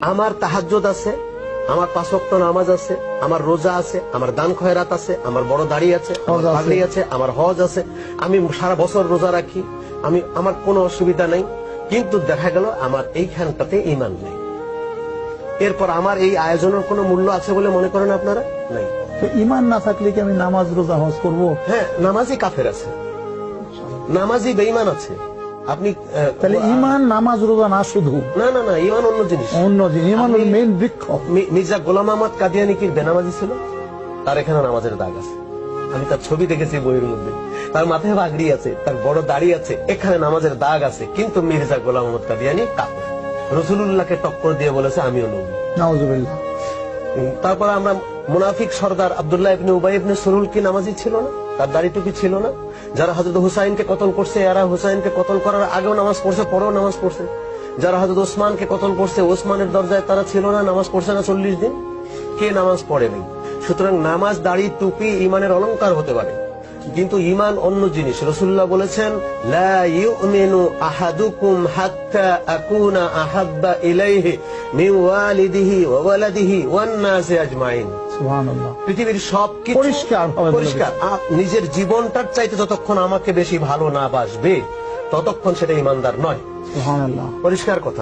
আমার তাহাজ্জুদ আছে আমার পাঁচক্ত নামাজ আছে আমার রোজা আছে আমার দান খয়রাত আছে আমার বড় দাড়ি আছে আমার আছে। পাগড়ি আছে আমার হজ আছে আমি সারা বছর রোজা রাখি আমি আমার কোনো অসুবিধা নেই কিন্তু দেখা গেল আমার এইখানটাতে ইমান নেই। এরপর আমার এই আয়োজনের কোনো মূল্য আছে বলে মনে করেন আপনারা? নাই। ইমান না থাকলে কি আমি নামাজ রোজা হজ করব? হ্যাঁ নামাজই কাফের আছে। নামাজই বেঈমান আছে। আপনি তাহলে ইমান নামাজ রোজা না শুধু? না না না ইমান অন্য জিনিস। অন্য জিনিস ইমান মেইন বৃক্ষ। মির্জা গোলাম আহমদ কাদিয়ানি কি বেনামাজি ছিল তার এখানে নামাজের দাগ আছে। আমি তার ছবি দেখেছি বইয়ের মধ্যে। তার মাথায় বাগড়ি আছে তার বড় দাড়ি আছে এখানে নামাজের দাগ আছে কিন্তু মির্জা গোলাম আহমদ কাদিয়ানি কাপড় রসুলুল্লাহকে টক্কর দিয়ে বলেছে আমিও নবী। নাউজুবিল্লাহ। তারপর আমরা মুনাফিক সর্দার আব্দুল্লাহ ইবনে উবাই ইবনে সরুল কি নামাজি ছিল না? তার দাড়ি টুপি ছিল না। যারা হজরত হুসাইনকে কতল করছে, এরা হুসাইনকে কতল করার আগেও নামাজ পড়ছে, পরেও নামাজ পড়ছে। যারা হজরত ওসমানকে কতল করছে, ওসমানের দরজায় তারা ছিল না, নামাজ পড়ছে না চল্লিশ দিন। কে নামাজ পড়েনি? সুতরাং নামাজ, দাড়ি, টুপি, ইমানের অলংকার হতে পারে। কিন্তু ইমান অন্য জিনিস। রসুল্লাহ বলেছেন লা ইউমিনু আহাদুকুম হাত্তা আকুনা আহাব্বা ইলাইহি মিন ওয়ালিদিহি ওয়া ওয়ালাদিহি ওয়ান নাসি আজমাইন। পৃথিবীর সব পরিষ্কার পরিষ্কার। নিজের জীবনটার চাইতে যতক্ষণ আমাকে বেশি ভালো না বাসবে ততক্ষণ সেটা ইমানদার নয়। পরিষ্কার কথা।